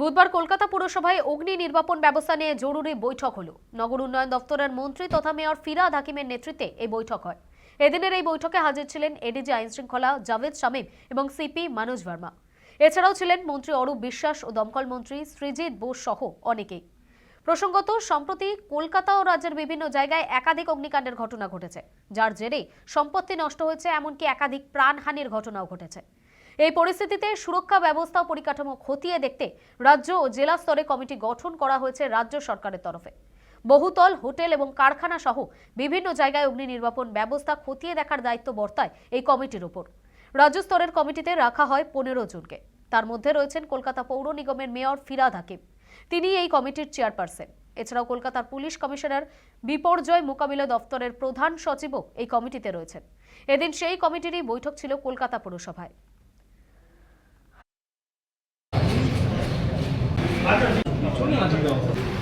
বুধবার কলকাতা পুরসভায় অগ্নি নির্বাপন ব্যবস্থা নিয়ে জরুরি বৈঠক হলো। নগর উন্নয়ন দপ্তরের মন্ত্রী তথা মেয়র ফিরাদ হাকিমের নেতৃত্বে এই বৈঠক হয়। এদিনের এই বৈঠকে হাজির ছিলেন এডিজি আইন শৃঙ্খলা জাভেদ শামীম এবং সিপি মানুষ ভার্মা। এছাড়াও ছিলেন মন্ত্রী অরূপ বিশ্বাস ও দমকল মন্ত্রী সৃজিত বোস সহ অনেকেই। প্রসঙ্গত, সম্প্রতি কলকাতা ও রাজ্যের বিভিন্ন জায়গায় একাধিক অগ্নিকাণ্ডের ঘটনা ঘটেছে, যার জেরে সম্পত্তি নষ্ট হয়েছে, এমনকি একাধিক প্রাণহানির ঘটনাও ঘটেছে। এই পরিস্থিতিতে সুরক্ষা ব্যবস্থা পরিকাঠামো খতিয়ে দেখতে রাজ্য ও জেলা স্তরে কমিটি গঠন করা হয়েছে রাজ্য সরকারের তরফে। বহুতল হোটেল এবং কারখানা সহ বিভিন্ন জায়গায় অগ্নি নির্বাপন ব্যবস্থা খতিয়ে দেখার দায়িত্ব বর্তায় এই কমিটির ওপর রাজ্য স্তরের কমিটিতে রাখা হয় পনেরো জনকে। তার মধ্যে রয়েছেন কলকাতা পৌর নিগমের মেয়র ফিরাদ হাকিম। তিনি এই কমিটির চেয়ারপারসন। এছাড়াও কলকাতার পুলিশ কমিশনার বিপর্যয় মোকাবিলা দপ্তরের প্রধান সচিবও এই কমিটিতে রয়েছেন। এদিন সেই কমিটিরই বৈঠক ছিল কলকাতা পুরসভায়। 안 준비하고